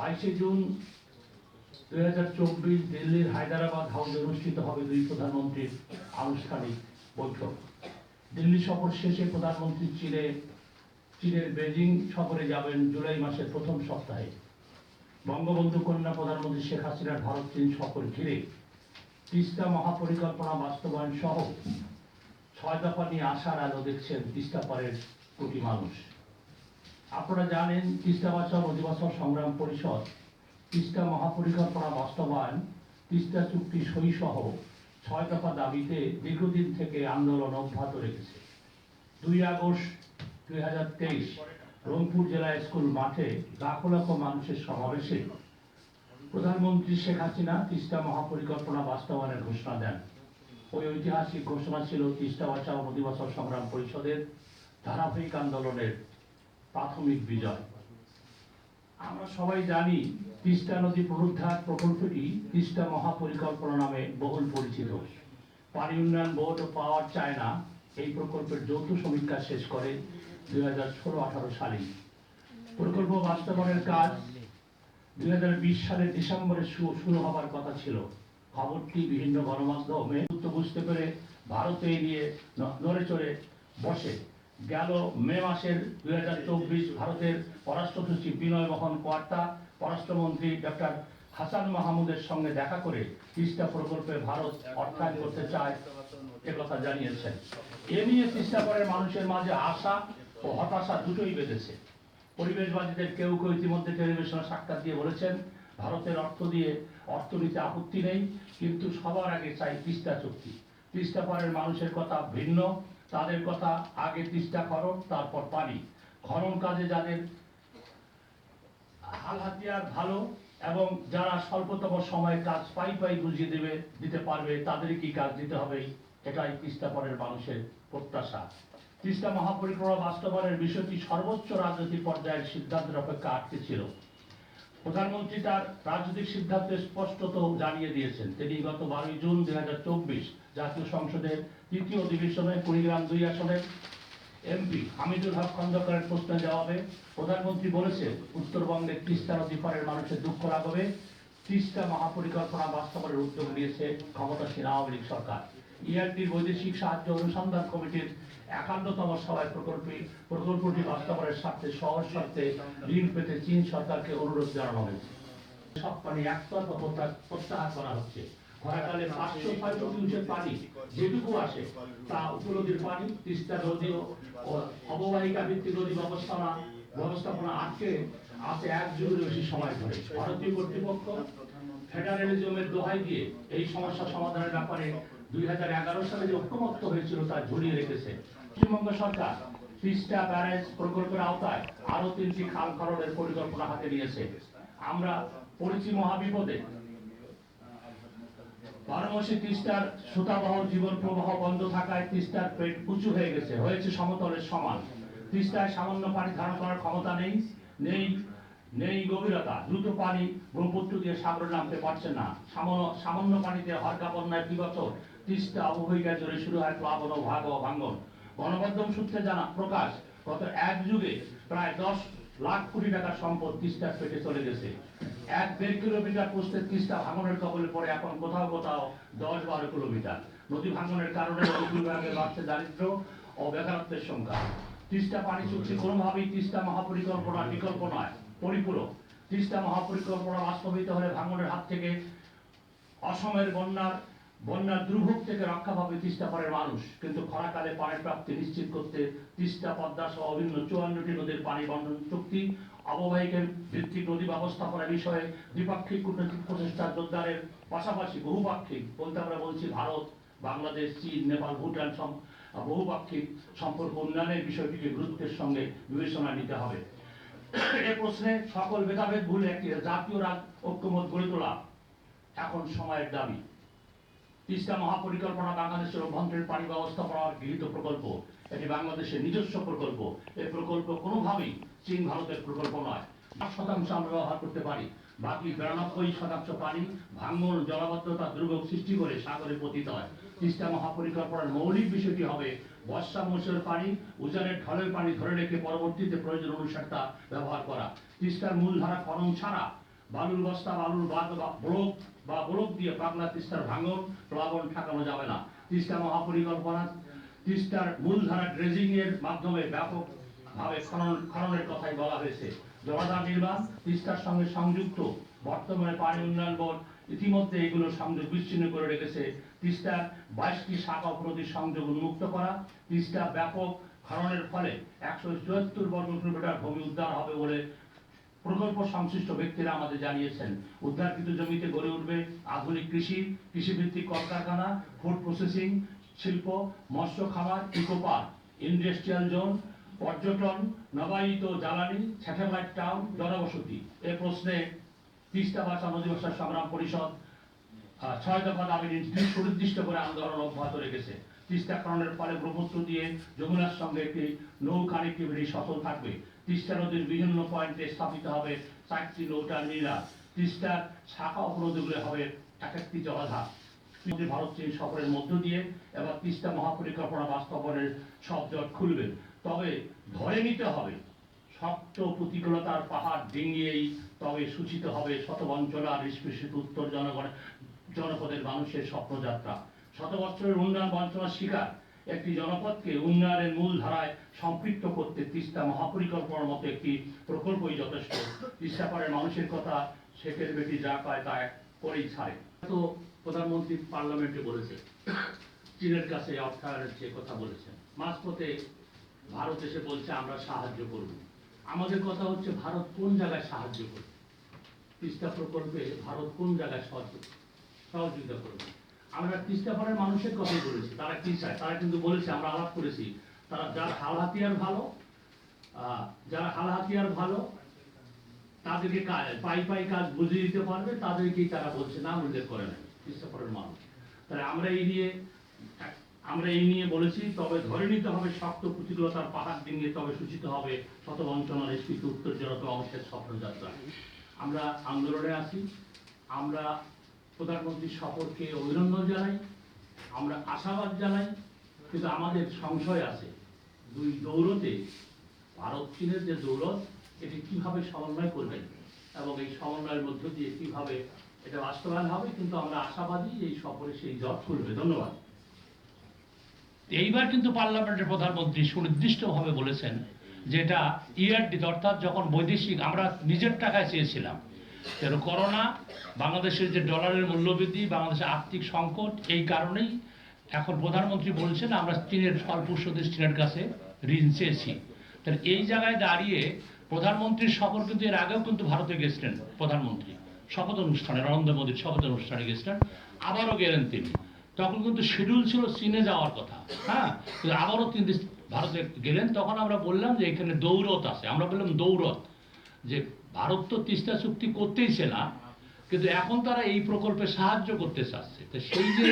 বাইশে জুন দুই হাজার চব্বিশ দিল্লির হায়দ্রাবাদ হাউসে অনুষ্ঠিত হবে দুই প্রধানমন্ত্রীর আনুষ্ঠানিক বৈঠক। দিল্লি সফর শেষে প্রধানমন্ত্রী চীনে, চীনের বেজিং সফরে যাবেন জুলাই মাসের প্রথম সপ্তাহে। বঙ্গবন্ধু কন্যা প্রধানমন্ত্রী শেখ হাসিনার ভারত, চীন সফর ঘিরে তিস্তা মহাপরিকল্পনা বাস্তবায়ন সহ ছয় দফা নিয়ে আশার আলো দেখছেন তিস্তা পারের কোটি মানুষ। আপনারা জানেন তিস্তা বাঁচাও নদী সংগ্রাম পরিষদ, তিস্তা মহাপরিকল্পনা বাস্তবায়ন, তিস্তা চুক্তি সই সহ ছয় দফা দাবিতে দীর্ঘদিন থেকে আন্দোলন অব্যাহত রেখেছে। দুই আগস্ট দুই হাজার তেইশ রংপুর জেলা স্কুল মাঠে লাখো লাখো মানুষের সমাবেশে প্রধানমন্ত্রী শেখ হাসিনা তিস্তা মহাপরিকল্পনা বাস্তবায়নের ঘোষণা দেন। ওই ঐতিহাসিক ঘোষণা ছিল তিস্তা নদী বাঁচাও সংগ্রাম পরিষদের ধারাবাহিক আন্দোলনের প্রাথমিক বিজয়। আমরা সবাই জানি তিস্তা নদী পুনরুদ্ধার প্রকল্পটি তিস্তা মহাপরিকল্পনা নামে বহুল পরিচিত। পানি উন্নয়ন বোর্ড পাওয়ার চায়না এই প্রকল্পের যৌথ সমীক্ষা শেষ করে দুই হাজার ষোলো আঠারো সালে। প্রকল্প বাস্তবায়নের কাজ দুই হাজার বিশ সালের ডিসেম্বরে শুরু হবার কথা ছিল। খবরটি বিভিন্ন গণমাধ্যমে বুঝতে পেরে ভারতে নিয়ে নড়ে চড়ে বসে। গেল মে মাসের দুই হাজার চব্বিশ ভারতের পররাষ্ট্র সচিব বিনয় মোহন কোয়ার্তা পররাষ্ট্রমন্ত্রী ডক্টর হাসান মাহমুদের সঙ্গে দেখা করে তিস্তা প্রকল্পে ভারত অর্থায়ন করতে চায় একথা জানিয়েছেন। এ নিয়ে তিস্তাপাড়ের মানুষের মাঝে আশা ও হতাশা দুটোই বেঁধেছে। পরিবেশবাদীদের কেউ কেউ ইতিমধ্যে টেলিভিশনে সাক্ষাৎ দিয়ে বলেছেন, ভারতের অর্থ দিয়ে অর্থনীতি আপত্তি নেই, কিন্তু সবার আগে চাই তিস্তা চুক্তি। তিস্তা পাড়ের মানুষের কথা ভিন্ন তাদের কথা আগে তিস্তা খনন তারপর পানি। খনন কাজে যাদের হাল হাতিয়ার ভালো এবং যারা স্বল্পতম সময়ে কাজ পাই পাই বুঝিয়ে দেবে, দিতে পারবে, তাদের কি কাজ দিতে হবে? এটাই তিস্তা পরের মানুষের প্রত্যাশা। তিস্তা মহাপরিক্রমা বাস্তবায়নের বিষয়টি সর্বোচ্চ রাজনৈতিক পর্যায়ের সিদ্ধান্তের অপেক্ষা আটকে ছিল। প্রধানমন্ত্রী তার রাজনৈতিক সিদ্ধান্তে স্পষ্টত জানিয়ে দিয়েছেন। তিনি গত বারোই জুন দুই হাজার চব্বিশ জাতীয় সংসদের তৃতীয় অধিবেশনে কুড়িগ্রাম দুই আসনের এমপি হামিদুল হক খন্দকারের প্রশ্নের জবাবে প্রধানমন্ত্রী বলেছেন উত্তরবঙ্গের তিস্তা নদী পারের মানুষের দুঃখ লাঘবে তিস্তা মহাপরিকল্পনা বাস্তবায়নের উদ্যোগ নিয়েছে ক্ষমতাসীন আওয়ামী লীগ সরকার। ইআরটির বৈদেশিক সাহায্য অনুসন্ধান কমিটির একান্নতম সভায় প্রকল্পে প্রকল্পটি বাস্তবায়নের স্বার্থে সহজ শর্তে ঋণ পেতে চীন সরকারকে অনুরোধ জানানো হয়েছে। সব পানি একতরফা প্রত্যাহার করা হচ্ছে। খরাকালে পাঁচশো ছয় শতাংশের পানি যেটুকু আসে, তা পানি, তিস্তা নদী ও অববাহিকা ভিত্তিক নদী ব্যবস্থাপনা ব্যবস্থাপনা আটকে আছে এক যুগের বেশি সময় ধরে। ভারতীয় কর্তৃপক্ষ ফেডারেলিজমের দোহাই দিয়ে এই সমস্যা সমাধানের ব্যাপারে দুই হাজার এগারো সালে যে ঐক্যমত্য হয়েছিল তা ঝুলিয়ে রেখেছে পশ্চিমবঙ্গ সরকার তিস্তা ব্যারেজ প্রকল্পের আওতায় আরও তিনটি খাল খননের পরিকল্পনা হাতে নিয়েছে। আমরা পড়েছি মহাবিপদে। বারোমাসে তিস্তার সুতাবহ জীবন প্রবাহ বন্ধ থাকায় তিস্তার পেট উঁচু হয়ে গেছে, হয়েছে সমতলের সমান। তিস্তায় সামান্য পানি ধারণ করার ক্ষমতা নেই নেই নেই গভীরতা। দ্রুত পানি ব্রহ্মপুত্র দিয়ে সাগরে নামতে পারছে না। সামান্য পানিতে হরকা বন্যায় বিবছর তিস্তা অবহিকা জুড়ে শুরু হয় প্লাবন, ভাগ ও ভাঙ্গন। গণমাধ্যম সূত্রে জানা, প্রকাশ, গত এক যুগে প্রায় দশ লাখ কোটি টাকার সম্পদ তিস্তার পেটে চলে গেছে। এক দেড় কিলোমিটার প্রস্থের তিস্তা ভাঙনের কবলে পড়ে এখন কোথাও কোথাও দশ বারো কিলোমিটার। নদী ভাঙনের কারণে বিভাগে বাড়ছে দারিদ্র ও বেকারত্বের সংখ্যা। তিস্তা পানি চুক্তি কোনোভাবেই তিস্তা মহাপরিকল্পনার বিকল্প নয়, পরিপূরক। তিস্তা মহাপরিকল্পনা বাস্তবিত হলে ভাঙনের হাত থেকে অসমের বন্যার বন্যার দুর্ভোগ থেকে রক্ষা পাবে তিস্তা পাড়ের মানুষ। কিন্তু খরাকালে পানির প্রাপ্তি নিশ্চিত করতে তিস্তা, পদ্মা সহ অভিন্ন চুয়ান্নটি নদীর পানি বন্টন চুক্তি অববাহিকের ভিত্তিক নদী ব্যবস্থাপনা বিষয়ে দ্বিপাক্ষিক কূটনৈতিক প্রচেষ্টা জোরদারের পাশাপাশি বহুপাক্ষিক, বলতে আমরা বলছি ভারত, বাংলাদেশ, চীন, নেপাল, ভুটান বহুপাক্ষিক সম্পর্ক উন্নয়নের বিষয়টিকে গুরুত্বের সঙ্গে বিবেচনা নিতে হবে। এ প্রশ্নে সকল ভেদাভেদ ভুলে একটি জাতীয় ঐক্যমত গড়ে তোলা এখন সময়ের দাবি। তিস্তা মহাপরিকল্পনা বাংলাদেশের অভ্যন্তরীণ পানি ব্যবস্থাপনার গৃহীত প্রকল্প। এটি বাংলাদেশের নিজস্ব প্রকল্প। এই প্রকল্প কোনোভাবেই চীন ভারতের প্রকল্প নয়। পাঁচ শতাংশ আমরা ব্যবহার করতে পারি। বাকি বিরানব্বই শতাংশ পানি ভাঙ্গন জলাবদ্ধতা, দুর্ভোগ সৃষ্টি করে সাগরে পতিত হয়। তিস্তা মহাপরিকল্পনার মৌলিক বিষয়টি হবে বর্ষা মৌসুমের পানি, উজানের ঢলের পানি ধরে রেখে পরবর্তীতে প্রয়োজন অনুসারে তা ব্যবহার করা। তিস্তার মূলধারা খনন ছাড়া বালুর বস্তা, বালুর বাদ বা ব্লক বা ব্লক দিয়ে পাগলা তিস্তার ভাঙন, প্লাবন ঠেকানো যাবে না। তিস্তা মহাপরিকল্পনা, তিস্তার মূলধারা ড্রেজিং এর মাধ্যমে ব্যাপক ভাবে খনন, খননের কথাই বলা হয়েছে। জলাধার নির্মাণ তিস্তার সঙ্গে সংযুক্ত। বর্তমানে পানি উন্নয়ন বোর্ড ইতিমধ্যে এগুলো সংযোগ বিচ্ছিন্ন করে রেখেছে। তিস্তার বাইশটি শাখা অপনদীর সংযোগ উন্মুক্ত করা। তিস্তা ব্যাপক খননের ফলে একশো চুয়াত্তর বর্গ কিলোমিটার ভূমি উদ্ধার হবে বলে প্রকল্প সংশ্লিষ্ট ব্যক্তিরা আমাদের জানিয়েছেন, উদ্ধারকৃত জমিতে গড়ে উঠবে আধুনিক কৃষি, কৃষিভিত্তিক কলকারখানা, ফুড প্রসেসিং, শিল্প, মৎস্য খামার, ইকো পার্ক, ইন্ডাস্ট্রিয়াল জোন, পর্যটন, নবায়িত জ্বালানি, স্যাটেলাইট টাউন, জনবসতি। এ প্রশ্নে তিস্তা বাঁচানো দিবস সংগ্রাম পরিষদ ছয় দফা দাবি সুনির্দিষ্ট করে আন্দোলন অব্যাহত রেখেছে। তিস্তা ফলে ব্রহ্মপুত্র দিয়ে যমুনার সঙ্গে একটি নৌ কানেক্টিভিটি সচল থাকবে। তিস্তা নদীর বিভিন্ন পয়েন্টে স্থাপিত হবে চারটি নৌ টার্মিনাল তিস্তার শাখা অবরোধগুলো হবে এক একটি জলাধার ভারত চীন সফরের মধ্য দিয়ে এবার তিস্তা মহাপরিকল্পনা বাস্তবায়নের সব জট খুলবে। তবে ধরে নিতে হবে। শক্ত প্রতিকূলতার পাহাড় ডিঙিয়েই তবে সূচিত হবে শতবঞ্চনা নিষ্পেষিত উত্তর জনগণের জনপদের মানুষের স্বপ্নযাত্রা। শত বছরের উন্নয়ন বঞ্চনার শিকার একটি জনপদকে উন্নয়নের মূল ধারায় সম্পৃক্ত করতে তিস্তা মহাপরিকল্পনার মতো একটি প্রকল্পই যথেষ্ট। তিস্তা পাড়ের মানুষের কথা শেখের বেটি যা পায় তা করেই ছাড়ে। তো প্রধানমন্ত্রী পার্লামেন্টে বলেছে, চীনের কাছে অর্থায়নের যে কথা বলেছেন, মাঝপথে ভারত এসে বলছে, আমরা সাহায্য করব। আমাদের কথা হচ্ছে, ভারত কোন জায়গায় সাহায্য করবে? তিস্তা প্রকল্পে ভারত কোন জায়গায় সহযোগ সহযোগিতা করবে? আমরা তিস্তা পাড়ের মানুষের কথা বলেছি। তারা কি চায়? তারা কিন্তু বলেছে, আমরা আলাপ করেছি। তারা যার হাল হাতিয়ার ভালো যারা হাল হাতিয়ার ভালো, তাদেরকে কাজ, পাই পাই কাজ বুঝিয়ে দিতে পারবে, তাদেরকেই তারা বলছে নাম উল্লেখ করে নাই তিস্তা পাড়ের মানুষ। তাহলে আমরা এই নিয়ে, আমরা এই নিয়ে বলেছি, তবে ধরে নিতে হবে শক্ত প্রতিকূলতার পাহাড় ডিঙিয়ে তবে সূচিত হবে শতবঞ্চনা উত্তর উত্তরজনতা অংশের স্বপ্নযাত্রা। আমরা আন্দোলনে আছি, আমরা প্রধানমন্ত্রীর সফরকে অভিনন্দন জানাই। আমরা আশাবাদ জানাই, কিন্তু আমাদের সংশয় আছে, দুই দৌড়তে ভারত চীনের যে দৌলত, এটি কীভাবে সমন্বয় করবেন এবং এই সমন্বয়ের মধ্য দিয়ে কীভাবে এটা বাস্তবায়ন হবে, কিন্তু আমরা আশাবাদী এই সফরে সেই জট খুলবে ধন্যবাদ। এইবার কিন্তু পার্লামেন্টের প্রধানমন্ত্রী সুনির্দিষ্টভাবে বলেছেন যেটা ইয়ারডি অর্থাৎ যখন বৈদেশিক, আমরা নিজের টাকায় চেয়েছিলাম কিন্তু করোনা, বাংলাদেশের যে ডলারের মূল্যবৃদ্ধি, বাংলাদেশের আর্থিক সংকট, এই কারণেই এখন প্রধানমন্ত্রী বলছেন, আমরা চীনের স্বল্প স্বদেশ চীনের কাছে ঋণ চেয়েছি। তাহলে এই জায়গায় দাঁড়িয়ে প্রধানমন্ত্রীর সফর কিন্তু এর আগেও কিন্তু ভারতে গেছিলেন প্রধানমন্ত্রী। শপথ অনুষ্ঠানে, নরেন্দ্র মোদীর শপথ অনুষ্ঠানে গেছিলেন, আবারও গেলেন তিনি। তখন কিন্তু শিডিউল ছিল চীনে যাওয়ার কথা হ্যাঁ? কিন্তু আবারও তিনি ভারতে গেলেন, তখন আমরা বললাম যে এখানে দৌড়ত আছে। আমরা বললাম দৌড়ত যে ভারত তো তিস্তা চুক্তি করতেইছে না, কিন্তু এখন তারা এই প্রকল্পে সাহায্য করতে চাচ্ছে। তো সেই যে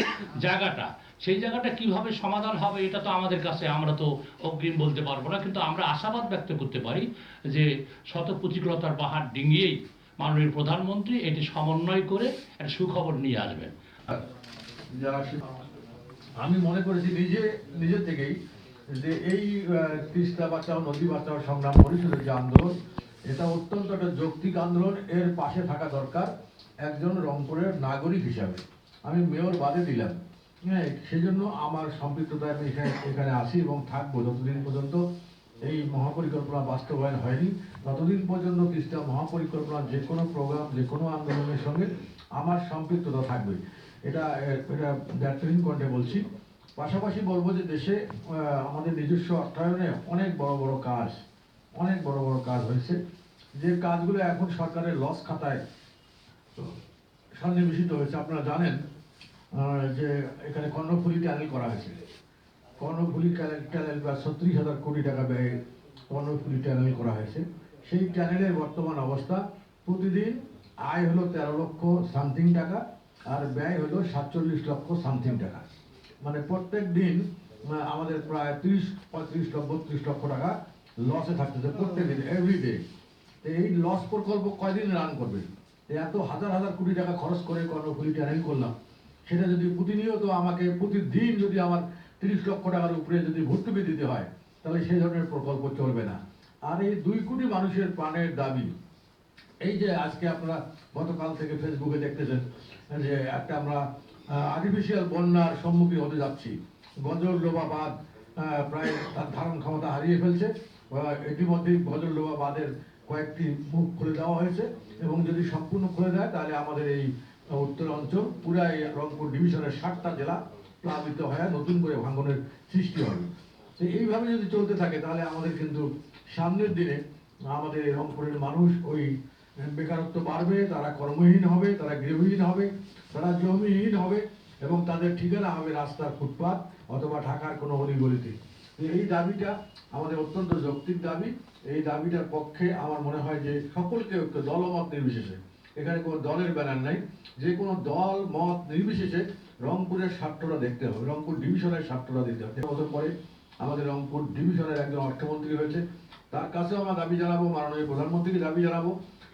জায়গাটা, সেই জায়গাটা কীভাবে সমাধান হবে এটা তো আমাদের কাছে আমরা তো অগ্রিম বলতে পারব না, কিন্তু আমরা আশাবাদ ব্যক্ত করতে পারি যে শত প্রতিকূলতার পাহাড় ডিঙিয়েই মাননীয় প্রধানমন্ত্রী এটি সমন্বয় করে একটা সুখবর নিয়ে আসবেন। আমি মনে করেছি নিজে নিজে থেকেই যে এই তিস্তা বাঁচাও, নদী বাঁচাও সংগ্রাম পরিষদের যে আন্দোলন এটা অত্যন্ত একটা যৌক্তিক আন্দোলন, এর পাশে থাকা দরকার একজন রংপুরের নাগরিক হিসাবে। আমি মেয়র বাদে দিলাম। হ্যাঁ সেজন্য আমার সম্পৃক্ততায় আমি এখানে এখানে আসি এবং থাকব যতদিন পর্যন্ত এই মহাপরিকল্পনা বাস্তবায়ন হয়নি। ততদিন পর্যন্ত তিস্তা মহাপরিকল্পনার যে কোনো প্রোগ্রাম যে কোনো আন্দোলনের সঙ্গে আমার সম্পৃক্ততা থাকবে। এটা এটা ব্যর্থহীন কণ্ঠে বলছি। পাশাপাশি বলব যে দেশে আমাদের নিজস্ব অর্থায়নে অনেক বড় বড় কাজ অনেক বড় বড় কাজ হয়েছে। যে কাজগুলো এখন সরকারের লস খাতায় সন্নিবেশিত হয়েছে। আপনারা জানেন যে এখানে কর্ণফুলি ট্যানেল করা হয়েছে কর্ণফুলি ট্যানেল প্রায় ছত্রিশ হাজার কোটি টাকা ব্যয়ে কর্ণফুলি ট্যানেল করা হয়েছে। সেই ট্যানেলের বর্তমান অবস্থা, প্রতিদিন আয় হলো তেরো লক্ষ সামথিং টাকা আর ব্যয় হলো সাতচল্লিশ লক্ষ সামথিং টাকা। মানে প্রত্যেক দিন আমাদের প্রায় ত্রিশ, পঁয়ত্রিশ লক্ষ, বত্রিশ লক্ষ টাকা লসে থাকতেছে প্রত্যেক দিন এভরিডে এই লস প্রকল্প কয়দিন রান করবে? এত হাজার হাজার কোটি টাকা খরচ করে কর্ণফুলি ট্যানেল করলাম। সেটা যদি প্রতিনিয়ত আমাকে প্রতিদিন যদি আমার তিরিশ লক্ষ টাকার উপরে যদি ভর্তুকি দিতে হয়, তাহলে সেই ধরনের প্রকল্প চলবে না। আর এই দুই কোটি মানুষের প্রাণের দাবি, এই যে আজকে আপনারা গতকাল থেকে ফেসবুকে দেখতেছেন যে একটা আমরা আর্টিফিশিয়াল বন্যার সম্মুখীন হতে যাচ্ছি। গজলডোবা বাঁধ প্রায় তার ধারণ ক্ষমতা হারিয়ে ফেলছে। ইতিমধ্যেই গজলডোবা বাঁধের কয়েকটি মুখ খুলে দেওয়া হয়েছে এবং যদি সম্পূর্ণ খুলে দেয়, তাহলে আমাদের এই উত্তর অঞ্চল পুরা এই রংপুর ডিভিশনের ষাটটা জেলা প্লাবিত হয়ে নতুন করে ভাঙনের সৃষ্টি হবে। তো এইভাবে যদি চলতে থাকে, তাহলে আমাদের কিন্তু সামনের দিনে আমাদের এই রংপুরের মানুষ ওই বেকারত্ব বাড়বে, তারা কর্মহীন হবে, তারা গৃহহীন হবে, তারা জমিহীন হবে এবং তাদের ঠিকানা হবে রাস্তার ফুটপাত অথবা ঢাকার কোনো অলিগলিতে। এই দাবিটা আমাদের অত্যন্ত যৌক্তিক দাবি। এই দাবিটার পক্ষে আমার মনে হয় যে সকলকে দলমত নির্বিশেষে। এখানে কোনো দলের ব্যানার নাই। যে কোনো দল, মত নির্বিশেষে রংপুরের স্বার্থটা দেখতে হবে। রংপুর ডিভিশনের স্বার্থটা দিতে হবে। বছর পরে আমাদের রংপুর ডিভিশনের একজন অর্থমন্ত্রী হয়েছে। তার কাছেও আমরা দাবি জানাব, মাননীয় প্রধানমন্ত্রীকে দাবি জানাব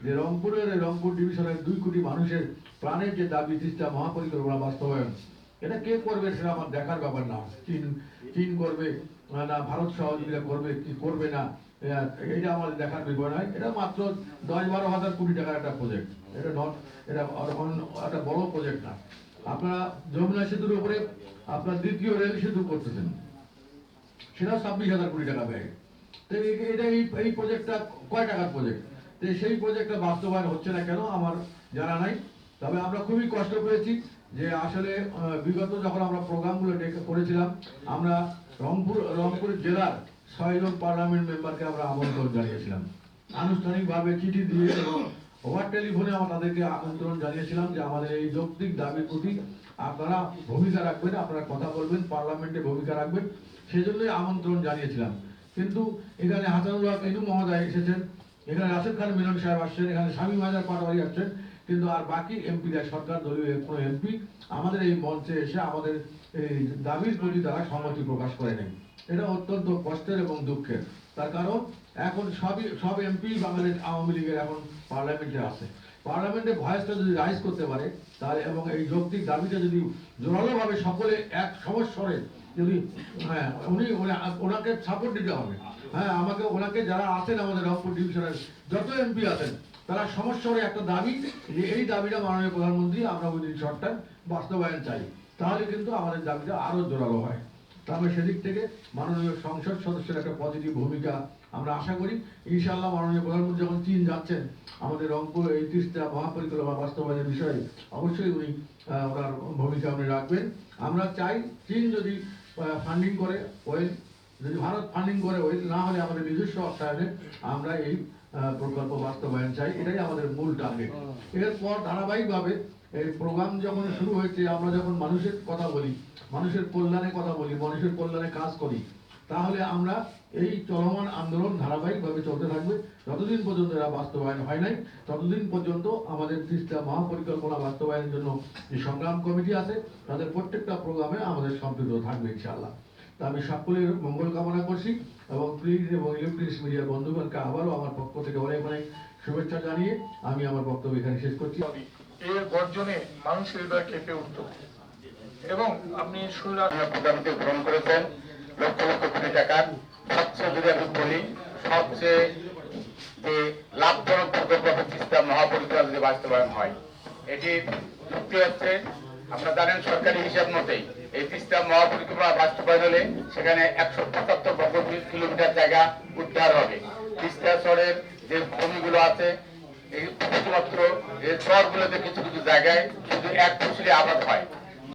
যে রংপুরের, রংপুর ডিভিশনের দুই কোটি মানুষের প্রাণের যে দাবি, তিস্তা মহাপরিকল্পনা বাস্তবায়ন, এটা কে করবে সেটা আমার দেখার ব্যাপার না। চীন চীন করবে না ভারত সহযোগিতা করবে, কি করবে না এটা আমাদের দেখার বিষয় নয়। এটা মাত্র দশ বারো হাজার কোটি টাকার একটা প্রজেক্ট এটা নট এটা একটা বড় প্রজেক্ট না। আপনারা যমুনা সেতুর উপরে আপনার দ্বিতীয় রেল সেতু করতেছেন। সেটাও ছাব্বিশ হাজার কোটি টাকা ব্যয়। তো এটা এই এই প্রজেক্টটা কয় টাকার প্রজেক্ট তো সেই প্রজেক্টটা বাস্তবায়ন হচ্ছে না কেন আমার জানা নাই। তবে আমরা খুবই কষ্ট পেয়েছি যে আসলে বিগত যখন আমরা প্রোগ্রামগুলো করেছিলাম, আমরা রংপুর রংপুর জেলার ছয়জন পার্লামেন্ট মেম্বারকে আমরা আমন্ত্রণ জানিয়েছিলাম। আনুষ্ঠানিকভাবে চিঠি দিয়ে এবং ওভার টেলিফোনে আমরা তাদেরকে আমন্ত্রণ জানিয়েছিলাম যে আমাদের এই যৌক্তিক দাবির প্রতি আপনারা ভূমিকা রাখবেন, আপনারা কথা বলবেন, পার্লামেন্টে ভূমিকা রাখবেন, সেজন্যই আমন্ত্রণ জানিয়েছিলাম। কিন্তু এখানে হাসানুল্লাহ ইনু মহোদয় এসেছেন, এখানে রাশেদ খান মিলন সাহেব আসছেন, এখানে স্বামী মাজার পাটোয়ারি আসছেন কিন্তু আর বাকি এমপিরা সরকার দলীয় কোনো এমপি আমাদের এই মঞ্চে এসে আমাদের এই দাবির প্রতি তারা সম্মতি প্রকাশ করে নেই এটা অত্যন্ত কষ্টের এবং দুঃখের। তার কারণ, এখন সবই, সব এমপি বাংলাদেশ আওয়ামী লীগের এখন পার্লামেন্টে আছে। পার্লামেন্টে ভয়েসটা যদি রাইজ করতে পারে, তাহলে এবং এই যৌক্তিক দাবিটা যদি জোরালোভাবে সকলে এক সমস্বরে যদি হ্যাঁ উনি- ওনাকে সাপোর্ট দিতে হবে। হ্যাঁ আমাকে, ওনাকে যারা আছেন আমাদের রংপুর ডিভিশনের যত এমপি আছেন তারা সমস্যার একটা দাবি, যে এই দাবিটা মাননীয় প্রধানমন্ত্রী, আমরা উইদিন শর্ট টাইম বাস্তবায়ন চাই। তাহলে কিন্তু আমাদের দাবিটা আরও জোরালো হয়। তাহলে সেদিক থেকে মাননীয় সংসদ সদস্যের একটা পজিটিভ ভূমিকা আমরা আশা করি। ইনশাআল্লাহ মাননীয় প্রধানমন্ত্রী যখন চীন যাচ্ছেন, আমাদের রংপুর এই তিস্তা মহাপরিকল্পনা বাস্তবায়নের বিষয়ে অবশ্যই উনি ওনার ভূমিকা উনি রাখবেন। আমরা চাই চীন যদি ফান্ডিং করে ওয়েল যদি ভারত ফান্ডিং করে ওই না হলে আমাদের নিজস্ব অর্থায়নে আমরা এই প্রকল্প বাস্তবায়ন চাই এটাই আমাদের মূল টার্গেট এরপর ধারাবাহিকভাবে এই প্রোগ্রাম যখন শুরু হয়েছে আমরা যখন মানুষের কথা বলি মানুষের কল্যাণে কথা বলি মানুষের কল্যাণে কাজ করি তাহলে আমরা এই চলমান আন্দোলন ধারাবাহিকভাবে চলতে থাকবে। যতদিন পর্যন্ত এরা বাস্তবায়ন হয় নাই ততদিন পর্যন্ত আমাদের তিস্তা মহাপরিকল্পনা বাস্তবায়নের জন্য যে সংগ্রাম কমিটি আছে তাদের প্রত্যেকটা প্রোগ্রামে আমাদের সম্পৃক্ত থাকবে ইনশাআল্লাহ। আমি সকলের মঙ্গল কামনা করছি এবং প্রিন্ট এবং ইলেকট্রনিক্স মিডিয়ার বন্ধুগণকে আবারও আমার পক্ষ থেকে অনেক অনেক শুভেচ্ছা জানিয়ে আমি আমার বক্তব্য এখানে শেষ করছি। এর গর্জনে হৃদয় কেঁপে উঠত এবং আপনি গ্রহণ করেছেন। লক্ষ লক্ষ কোটি টাকার সবচেয়ে যদি আমি বলি, সবচেয়ে যে লাভজনক প্রকল্প মহাপরিকল্পনা যদি বাস্তবায়ন হয় এটি চুক্তি হচ্ছে, আপনারা জানেন সরকারি হিসাব মতেই এই তিস্তা মহাপরিকল্পনা বাস্তবায়ন সেখানে একশো পঁচাত্তর বর্গ কিলোমিটার জায়গা উদ্ধার হবে। তিস্তা শহরের যে ভূমিগুলো আছে, এই শুধুমাত্র এই চরগুলোতে কিছু কিছু জায়গায় শুধু এক ফসলি আবাদ হয়।